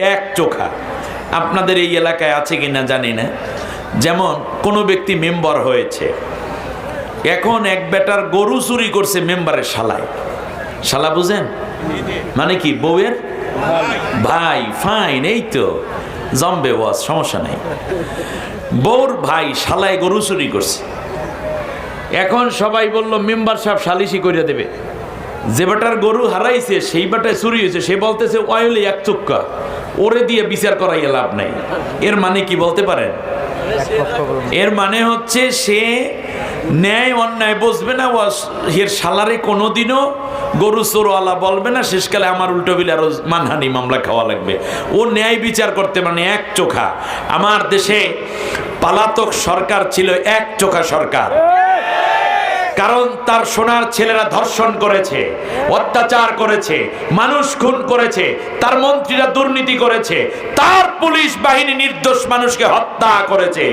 এক চোখা। আপনাদের এই এলাকায় আছে কিনা জানি না। যেমন কোনো ব্যক্তি মেম্বার হয়েছে। এখন এক বেটার গরু চুরি করছে মেম্বারের শালায়। শালা বুঝেন? মানে কি, বউয়ের? ভাই, ফাইন, এই তো। জম্বে ওয়াজ, সমস্যা নাই। বউর ভাই শালায় গরু চুরি করছে। এখন সবাই বলল, মেম্বার সাহেব সালিশি করে দেবে। যে বেটার গরু হারাইছে, সেই বেটায় চুরি হয়েছে, সে বলতেছে ওয়াইলে এক চুক্কা ওরে দিয়ে বিচার করাইয়া লাভ নাই। এর মানে কি বলতে পারেন? এর মানে হচ্ছে সে ন্যায় অন্যায় বুঝবে না এর সালারে কোনোদিনও গরু চোরওয়ালা বলবে না, শেষকালে আমার উল্টো বিলে আরও মানহানি মামলা খাওয়া লাগবে। ও ন্যায় বিচার করতে মানে এক চোখা। আমার দেশে পালাতক সরকার ছিল এক চোখা সরকার। কারণ তার সোনার ছেলেরা ধর্ষণ করেছে, অত্যাচার করেছে, মানুষ খুন করেছে, তার মন্ত্রীরা দুর্নীতি করেছে, তার পুলিশ বাহিনী নির্দোষ মানুষকে হত্যা করেছে,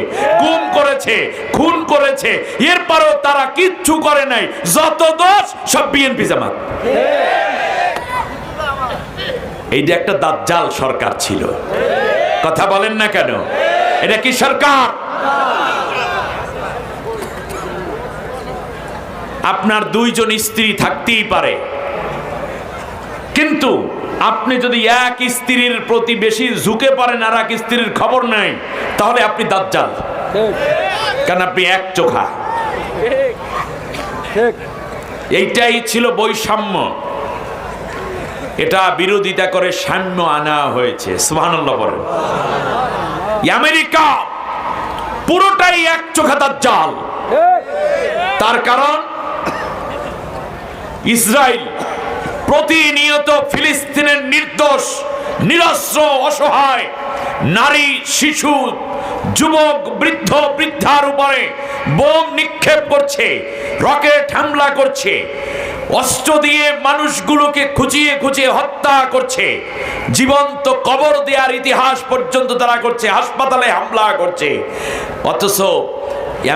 গুম করেছে, খুন করেছে, এরপরও তারা কিচ্ছু করে নাই, যত দোষ সব বিএনপি জামাত। এইটা একটা দাজ্জাল সরকার ছিল। কথা বলেন না কেন? এটা কি সরকার? আপনার দুইজন স্ত্রী থাকতেই পারে। কিন্তু আপনি যদি এক স্ত্রীর প্রতি বেশি ঝুঁকে পড়েন আর এক স্ত্রীর খবর নাই তাহলে আপনি দাজ্জাল। কারণ আপনি এক চোখা। এইটাই ছিল বৈষম্য। এটা বিরোধিতা করে সাম্য আনা হয়েছে। আমেরিকা পুরোটাই এক চোখা দাজ্জাল। তার কারণ ইসরায়েল প্রতিনিয়ত ফিলিস্তিনের নির্দোষ, নিরস্ত্র, অসহায়, নারী, শিশু, যুবক, বৃদ্ধ, বৃদ্ধার উপরে বোম নিক্ষেপ করছে, রকেট হামলা করছে, অস্ত্র দিয়ে মানুষগুলোকে খুঁচিয়ে খুঁচিয়ে হত্যা করছে, জীবন্ত কবর দেওয়ার ইতিহাস পর্যন্ত তারা করছে, হাসপাতালে হামলা করছে। অথচ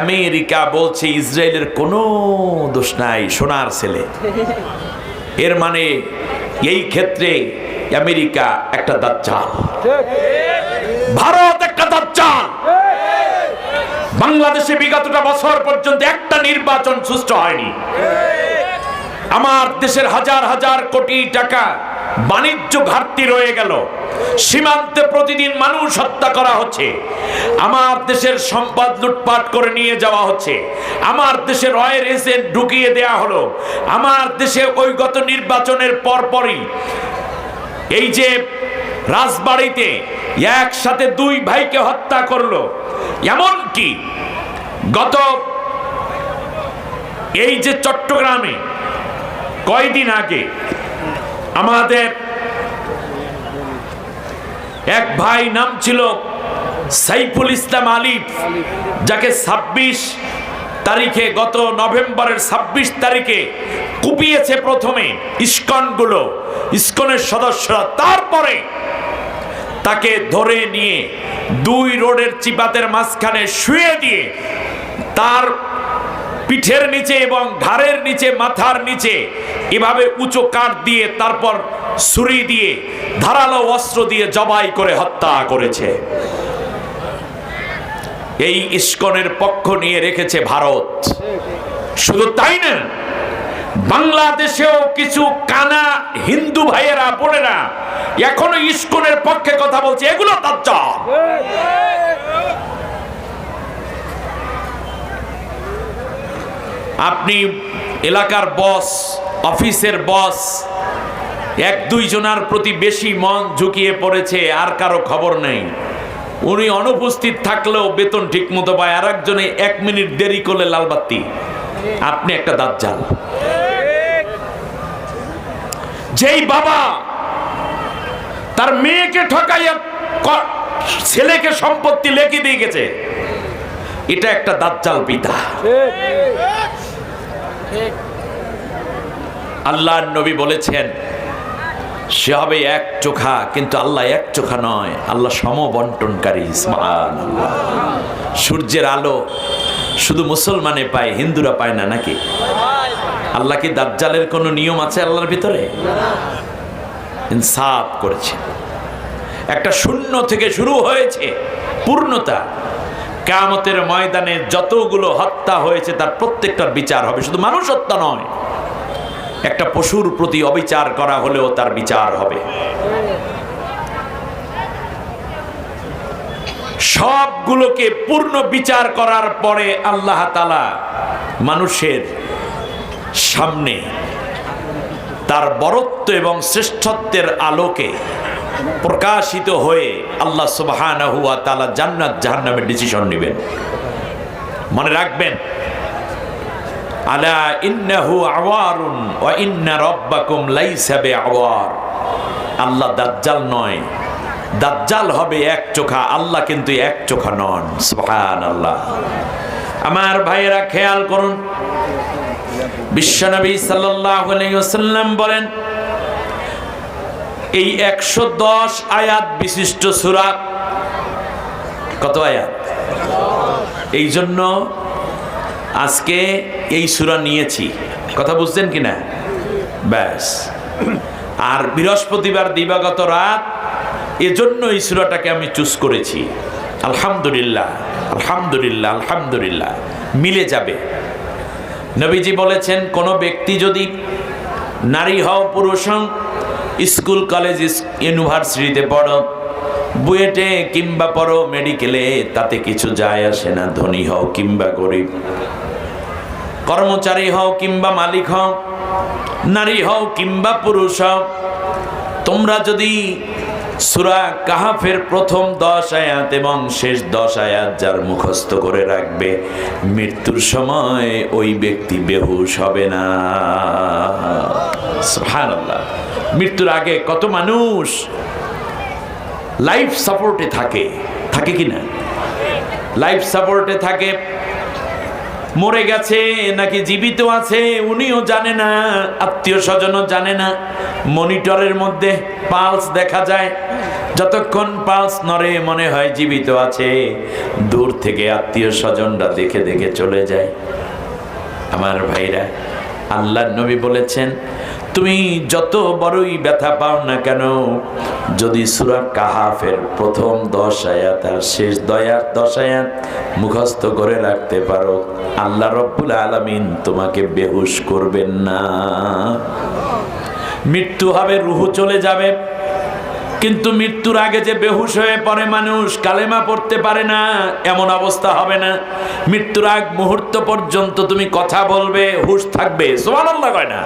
আমেরিকা বলছে, ইসরায়েলের কোনো দোষ নাই, সোনার ছেলে। এর মানে এই ক্ষেত্রে আমেরিকা একটা দাজ্জাল। ভারত একটা দাজ্জাল। বাংলাদেশে বিগতটা বছর পর্যন্ত একটা নির্বাচন সুষ্ঠু হয়নি। আমার দেশের হাজার হাজার কোটি টাকা বাণিজ্য ঘাটতি রয়ে গেল। সীমান্তে প্রতিদিন মানুষ হত্যা করা হচ্ছে। আমার দেশের সম্পদ লুটপাট করে নিয়ে যাওয়া হচ্ছে। আমার দেশের রয়ের এজেন্ট ঢুকিয়ে দেয়া হলো। আমার দেশে ওই গত নির্বাচনের পরপরই এই যে রাজবাড়িতে একসাথে দুই ভাইকে হত্যা করল এমন কি গত এই যে চট্টগ্রামে কয়দিন আগে আমাদের এক ভাই নাম ছিল সাইফুল ইসলাম আলিফ, যাকে ছাব্বিশ তারিখে, গত নভেম্বরের ছাব্বিশ তারিখে কুপিয়েছে প্রথমে ইস্কনগুলো, ইস্কনের সদস্যরা। তারপরে তাকে ধরে নিয়ে দুই রোডের চিপাতের মাঝখানে শুয়ে দিয়ে তার পিঠের নিচে এবং ঘাড়ের নিচে, মাথার নিচে এভাবে উঁচু কাঠ দিয়ে তারপর ছুরি দিয়ে ধারালো অস্ত্র দিয়ে জবাই করে হত্যা করেছে। এই ইস্কনের পক্ষ নিয়ে রেখেছে ভারত। শুধু তাই না, বাংলাদেশেও কিছু কানা হিন্দু ভাইয়েরা, বোনেরা এখনও ইস্কনের পক্ষে কথা বলছে, এগুলো দাজ্জাল আপনি এলাকার বস, অফিসের বস, এক দুইজনার প্রতি বেশি মন ঝুঁকিয়ে পড়েছে, আর কারও খবর নেই। উনি অনুপস্থিত থাকলেও বেতন ঠিক মতো পায় আর একজনে এক মিনিট দেরি করলে লালবাতি আপনি একটা দাজ্জাল। যেই বাবা তার মেয়েকে ঠকাইয়া ছেলেকে সম্পত্তি লেখি দিয়ে গেছে, এটা একটা দাজ্জাল পিতা। আল্লাহর নবী বলেছেন, সে হবে এক চোখা, কিন্তু আল্লাহ এক চোখা নয়। আল্লাহ সমবন্টনকারী ইসমান সূর্যের আলো শুধু মুসলমানে পায়, হিন্দুরা পায় না, নাকি? আল্লাহ কি দাজ্জালের কোনো নিয়ম আছে আল্লাহর ভিতরে? ইনসাফ করেছে। একটা শূন্য থেকে শুরু হয়েছে পূর্ণতা। কামতের ময়দানে যতগুলো হত্যা হয়েছে, তার প্রত্যেকটার বিচার হবে। শুধু মানুষ হত্যা নয়, একটা পশুর প্রতি অবিচার করা হলেও তার বিচার হবে। সবগুলোকে পূর্ণ বিচার করার পরে আল্লাহ তালা মানুষের সামনে তার বরত্ব এবং শ্রেষ্ঠত্বের আলোকে প্রকাশিত হয়ে আল্লাহ তাআলা জান্নাত ডিসিশন নেবেন। মনে রাখবেন আল্লাহ দাজ্জাল নয়, দাজ্জাল হবে এক চোখা, আল্লাহ কিন্তু এক চোখা নন, সুবহানাল্লাহ। আমার ভাইয়েরা খেয়াল করুন, বিশ্বনবী সাল্লাল্লাহু আলাইহি বলেন এই একশো দশ আয়াত বিশিষ্ট সুরা কত আয়াত? এই জন্য আজকে এই সুরা নিয়েছি। কথা বুঝছেন কি না ব্যাস। আর বৃহস্পতিবার দিবাগত রাত, এজন্য এই সুরাটাকে আমি চুজ করেছি। আলহামদুলিল্লাহ আলহামদুলিল্লাহ আলহামদুলিল্লাহ। মিলে যাবে। নবীজি বলেছেন, কোনো ব্যক্তি যদি নারী হও পুরুষ হও স্কুল, কলেজ ইউনিভার্সিটিতে পড়ো। বুয়েটে কিংবা পড়ো মেডিকেলে, তাতে কিছু যায় আসে না। ধনী হও কিংবা গরিব। কর্মচারী হও কিংবা মালিক হও, নারী হও কিংবা পুরুষ হও। তোমরা যদি সুরা কাহাফের প্রথম দশ আয়াত এবং শেষ দশ আয়াত যার মুখস্থ করে রাখবে, মৃত্যুর সময় ওই ব্যক্তি বেহুশ হবে না। সুবহানাল্লাহ। মৃত্যুর আগে কত মানুষ লাইফ সাপোর্টে থাকে। থাকে কি না? লাইফ সাপোর্টে থাকে। মরে গেছে, নাকি জীবিত আছে, উনিও জানে না, আত্মীয় স্বজনও জানে না। মনিটরের মধ্যে পালস দেখা যায়। যতক্ষণ পালস নড়ে, মনে হয় জীবিত আছে। দূর থেকে আত্মীয় স্বজনরা দেখে দেখে চলে যায়। আমার ভাইরা আল্লাহ নবী বলেছেন তুমি যত বড়ই ব্যথা পাও না কেন, যদি সুরা কাহাফের প্রথম দশ আয়াত আর শেষ দয়ার দশ আয়াত মুখস্থ করে রাখতে পারো, আল্লাহ রব্বুল আলামিন তোমাকে বেহুশ করবেন না। মৃত্যু হবে, রুহু চলে যাবে, কিন্তু মৃত্যুর আগে যে বেহুশ হয়ে পড়ে মানুষ, কালেমা পড়তে পারে না, এমন অবস্থা হবে না। মৃত্যুর আগ মুহূর্ত পর্যন্ত তুমি কথা বলবে, হুশ থাকবে, সুবহানাল্লাহ কয় না।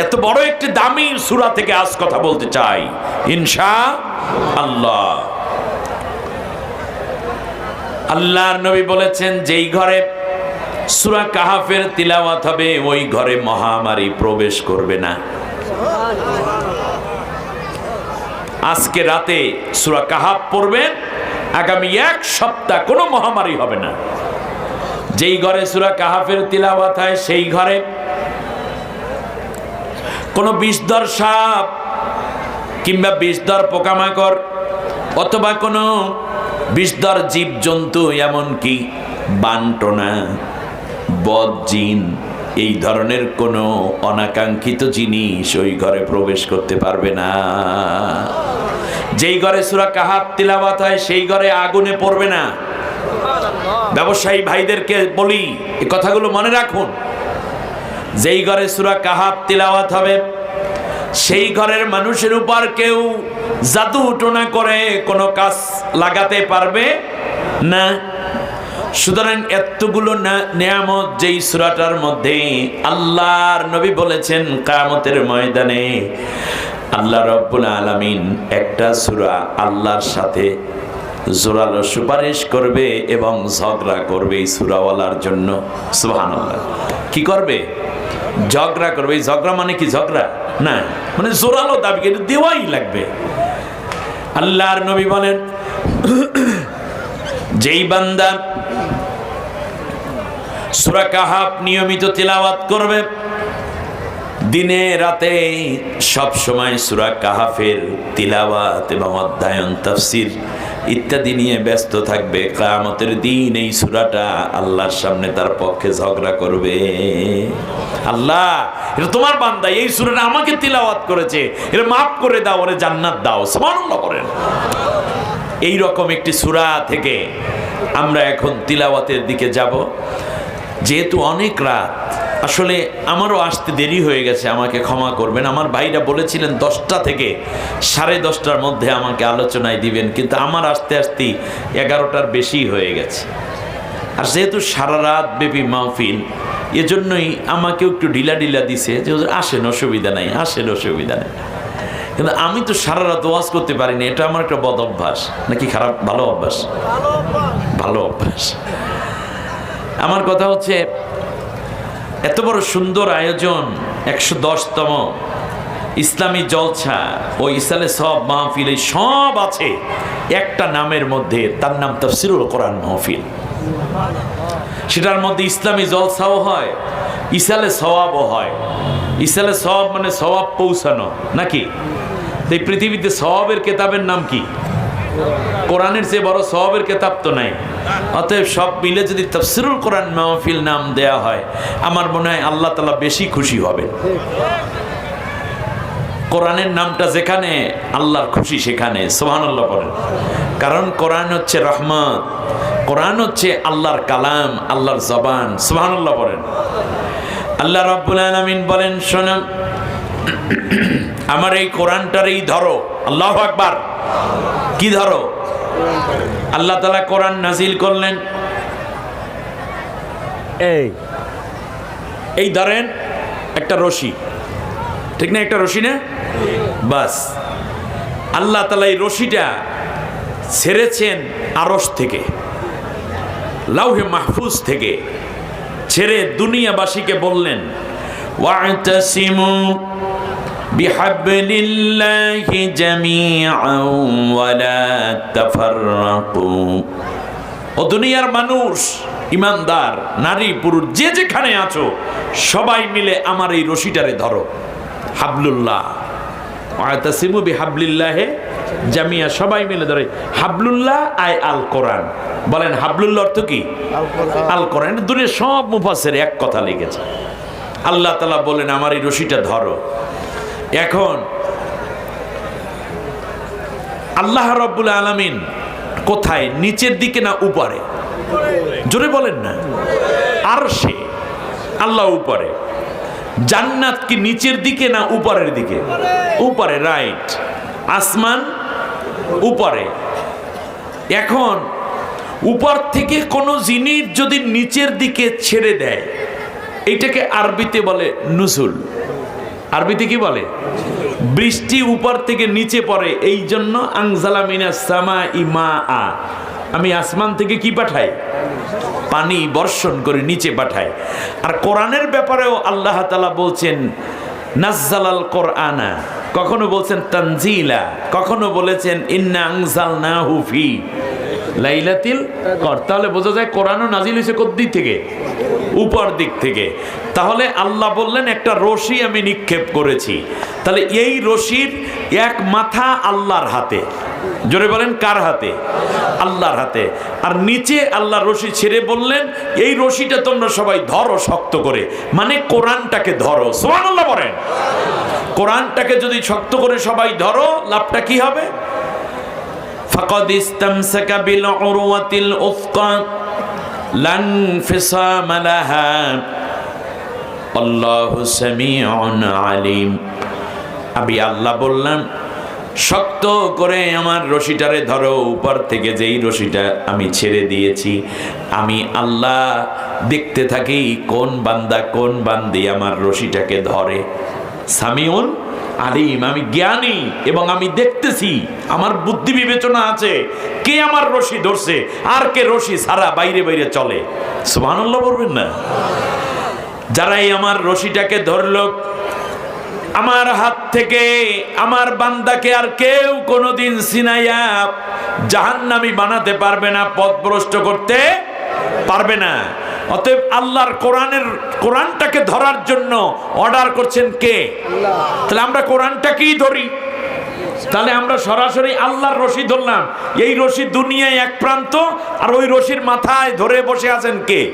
এত বড় একটি দামি সুরা থেকে আজ কথা বলতে চাই। ইনশা আল্লাহ। আল্লাহর নবী বলেছেন, যেই ঘরে সুরা কাহাফের তিলাওয়াত হবে, ওই ঘরে মহামারী প্রবেশ করবে না। আজকে রাতে সুরা কাহাব পড়বেন, আগামী এক সপ্তাহ কোনো মহামারী হবে না। যেই ঘরে সুরা কাহাফের তিলাওয়াত হয়, সেই ঘরে কোনো বিষধর সাপ কিংবা বিষধর পোকামাকড় অথবা কোনো বিষধর জীবজন্তু এমনকি বান্টনা, বদ জিন, এই ধরনের কোনো অনাকাঙ্ক্ষিত জিনিস ওই ঘরে প্রবেশ করতে পারবে না। যেই ঘরে সুরা কাহাব তিলাবাত হয়, সেই ঘরে আগুনে পড়বে না। ব্যবসায়ী ভাইদেরকে বলি এই কথাগুলো মনে রাখুন। যেই ঘরে সুরা কাহাব তিলাওয়াত হবে, সেই ঘরের মানুষের উপর কেউ জাদু টোনা করে কোনো কাজ লাগাতে পারবে না। সুতরাং এতগুলো নিয়ামত যেই সুরাটার মধ্যে আল্লাহর নবী বলেছেন কামতের ময়দানে, আল্লাহ রব্বুল আলামিন একটা সুরা আল্লাহর সাথে জোরালো সুপারিশ করবে এবং ঝগড়া করবে এই সুরাওয়ালার জন্য। সুবহানাল্লাহ। কি করবে? ঝগড়া করবে, এই ঝগড়া মানে কি ঝগড়া? না মানে জোরালো দাবি, কিন্তু দেওয়াই লাগবে। আল্লাহর নবী বলেন, যেই বান্দা সুরা কাহাব নিয়মিত তিলাওয়াত করবে, দিনে রাতে সব সময় সুরা কাহাফের তিলাওয়াত এবং অধ্যয়ন, তফসির ইত্যাদি নিয়ে ব্যস্ত থাকবে। কামতের দিন এই সুরাটা আল্লাহর সামনে তার পক্ষে ঝগড়া করবে। আল্লাহ, এটা তোমার বান্দা, এই সুরাটা আমাকে তিলাওয়াত করেছে। এটা মাফ করে দাও, ওরে জান্নাত দাও। সুবহানাল্লাহ করেন এই রকম একটি সুরা থেকে আমরা এখন তিলাওয়াতের দিকে যাব। যেহেতু অনেক রাত আসলে আমারও আসতে দেরি হয়ে গেছে, আমাকে ক্ষমা করবেন। আমার ভাইরা বলেছিলেন দশটা থেকে সাড়ে দশটার মধ্যে আমাকে আলোচনায় দিবেন, কিন্তু আমার আসতে আসতেই এগারোটার বেশি হয়ে গেছে। আর যেহেতু সারা রাত ব্যাপী মাহফিল, এজন্যই আমাকেও একটু ঢিলা ঢিলা দিছে যে আসেন, অসুবিধা নাই, আসেন, অসুবিধা নেই। কিন্তু আমি তো সারা রাত ওয়াজ করতে পারিনি এটা আমার একটা বদ অভ্যাস। নাকি খারাপ? ভালো অভ্যাস? ভালো অভ্যাস। আমার কথা হচ্ছে এত বড় সুন্দর আয়োজন, একশো দশতম ইসলামী জলছা ও ইসালে সব মাহফিল সব আছে। একটা নামের মধ্যে, তার নাম তফসিরুল কোরআন মাহফিল। সেটার মধ্যে ইসলামী জলসাও হয়, ইসালে সওয়াবও হয়। ইসালে সওয়াব মানে সওয়াব পৌঁছানো, নাকি? এই পৃথিবীতে সওয়াবের কেতাবের নাম কি? কোরআনের চেয়ে বড় সওয়াবের কেতাব তো নাই। অতএব সব মিলে যদি তফসিরুল কোরআন মাহফিল নাম দেয়া হয়, আমার মনে হয় আল্লাহ তালা বেশি খুশি হবে কোরআনের নামটা যেখানে, আল্লাহর খুশি সেখানে সোহানুল্লাহ বলেন। কারণ কোরআন হচ্ছে রহমত, কোরআন হচ্ছে আল্লাহর কালাম, আল্লাহর জবান সোহানুল্লাহ বলেন। আল্লাহ রব্বুল আলমিন বলেন শোনাম আমার এই কোরআনটার এই ধরো। আল্লাহ আকবার। কি ধরো? আল্লাহ তালা কোরআন নাজিল করলেন। এই। এই ধরেন একটা রশি। ঠিক না একটা রশি না? বাস। আল্লাহ তালা এই রশিটা ছেড়েছেন আরস থেকে। লাউহে মাহফুজ থেকে। ছেড়ে দুনিয়াবাসীকে বললেন ওয়াতাসিমু বিহাবলিল্লাহি জামিআন ওয়ালা তাফাররাকু। ও দুনিয়ার মানুষ ইমানদার নারী পুরুষ যে যেখানে আছো সবাই মিলে আমার এই রশিটারে ধরো। হাবলুল্লাহ। আয়তাসিমু বি হাবলিল্লাহে জামিয়া সবাই মিলে ধরে। হাবলুল্লাহ আয় আল কোরআন। বলেন হাবলুল্লাহ অর্থ কি? আল কোরআন। দুনিয়ার সব মুফাসের এক কথা লিখেছে। আল্লাহ তালা বলেন আমার এই রশিটা ধরো। এখন আল্লাহ রব্বুল আলামিন কোথায়? নিচের দিকে না উপরে? জোরে বলেন না। আর সে আল্লাহ উপরে। জান্নাত কি নিচের দিকে না উপরের দিকে? উপরে রাইট আসমান উপরে। এখন উপর থেকে কোনো জিনিস যদি নিচের দিকে ছেড়ে দেয়, এটাকে আরবিতে বলে নুসুল আরবিতে কি বলে? বৃষ্টি উপর থেকে নিচে পড়ে এই জন্য আংজালা মিনা ইমা আ আমি আসমান থেকে কি পাঠাই? পানি বর্ষণ করে নিচে পাঠাই। আর কোরআনের ব্যাপারেও আল্লাহ তালা বলছেন, নাজ্জালাল কোরআনা। কখনো বলছেন, তানজিলা। কখনো বলেছেন, ইন্না আংজাল না হুফি লাইলাতিল কর তাহলে বোঝা যায় কোরআনও নাজিল হয়েছে দিক থেকে। উপর দিক থেকে। তাহলে আল্লাহ বললেন, একটা রশি আমি নিক্ষেপ করেছি। তাহলে এই রশির এক মাথা আল্লাহর হাতে। জোরে বলেন, কার হাতে? আল্লাহর হাতে। আর নিচে আল্লাহ রশি ছেড়ে বললেন, এই রশিটা তোমরা সবাই ধরো শক্ত করে। মানে কোরআনটাকে ধরো। সোহান আল্লাহ বলেন। কোরআনটাকে যদি শক্ত করে সবাই ধরো, লাভটা কি হবে? ফাকদ ইস্তামসাকা সেকাবিল উরওয়াতিল উফকা لا انفصام لها والله سميع عليم আমি আল্লাহ বললাম শক্ত করে আমার রশিটারে ধরো উপর থেকে যেই রশিটা আমি ছেড়ে দিয়েছি আমি আল্লাহ দেখতে থাকি কোন বান্দা কোন বান্দি আমার রশিটাকে ধরে সামিউন আলিম, আমি জ্ঞানী এবং আমি দেখতেছি, আমার বুদ্ধি বিবেচনা আছে, কে আমার রশি ধরছে, আর কে রশি সারা বাইরে বাইরে চলে। সুবহানাল্লাহ বলবেন না? যারা এই আমার রশিটাকে ধরল, আমার হাত থেকে, আমার বান্দাকে আর কেউ কোনোদিন সিনাইয়া জাহান্নামি বানাতে পারবে না, পথভ্রষ্ট করতে পারবে না। অতএব আল্লাহর কোরআনের, কোরআনটাকে ধরার জন্য অর্ডার করছেন কে? তাহলে আমরা কোরআনটাকেই ধরি। তাহলে আমরা সরাসরি আল্লাহর রশি ধরলাম। এই রশি দুনিয়ায় এক প্রান্ত, আর ওই রশির মাথায় ধরে বসে আছেন কে?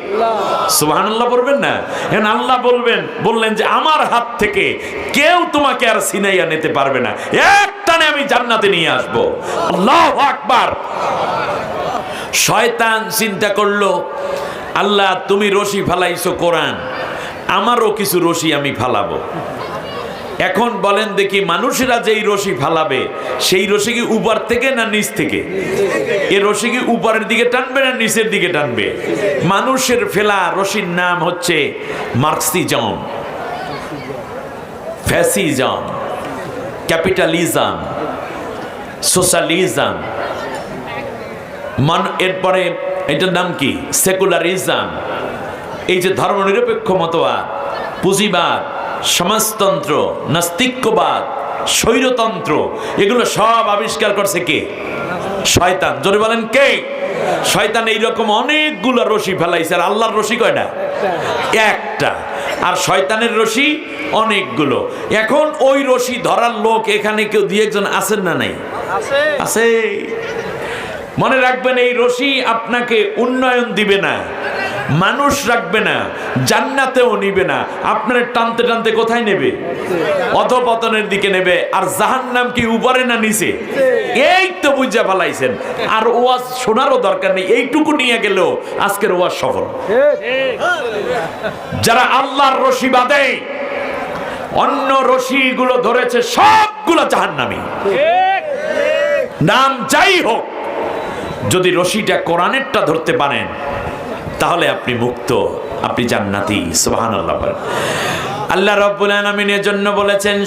সুহান আল্লাহ বলবেন না? এখন আল্লাহ বলবেন, বললেন যে আমার হাত থেকে কেউ তোমাকে আর সিনাইয়া নিতে পারবে না। এক টানে আমি জান্নাতে নিয়ে আসব। আল্লাহ আকবার। শয়তান চিন্তা করল আল্লাহ, তুমি রশি ফালাইছো কোরআন। আমারও কিছু রশি আমি ফালাবো। এখন বলেন দেখি, মানুষেরা যেই রশি ফালাবে, সেই রশি কি উপর থেকে না নিচ থেকে? এ রশি কি উপরের দিকে টানবে না নিচের দিকে টানবে? মানুষের ফেলা রশির নাম হচ্ছে মার্কসিজম, ফ্যাসিজম, ক্যাপিটালিজম, সোশ্যালিজম। মান এরপরে এটার নাম কি? সেকুলারিজম এই যে ধর্মনিরপেক্ষ মতবাদ পুঁজিবাদ সমাজতন্ত্র নাস্তিক্যবাদ স্বৈরতন্ত্র এগুলো সব আবিষ্কার করছে কে? শয়তান। জোরে বলেন কে? শয়তান এইরকম অনেকগুলো রশি ফেলাইছে আর আল্লাহর রশি কয়টা? একটা। আর শয়তানের রশি অনেকগুলো। এখন ওই রশি ধরার লোক এখানে কেউ দুই একজন আছেন না নাই? আছে। মনে রাখবেন, এই রশি আপনাকে উন্নয়ন দিবে না, মানুষ রাখবে না, জান্নাতেও নিবে না। আপনার টানতে টানতে কোথায় নেবে? অধপতনের দিকে নেবে। আর জাহান নাম কি উপরে না নিচে? এই তো বুঝা ফেলাইছেন। আর ওয়াজ শোনারও দরকার নেই। এইটুকু নিয়ে গেলেও আজকের ওয়াজ সফল। যারা আল্লাহর রশি বাদে অন্য রশিগুলো ধরেছে সবগুলো জাহান্নামী। নাম যাই হোক যদি রশিটা কোরআনেরটা ধরতে পারেন, তাহলে আপনি মুক্ত, আপনি জান্নাতি, সুবহানাল্লাহ বলেন। আল্লাহ রব্বুল আলামিন এর জন্য বলেছেন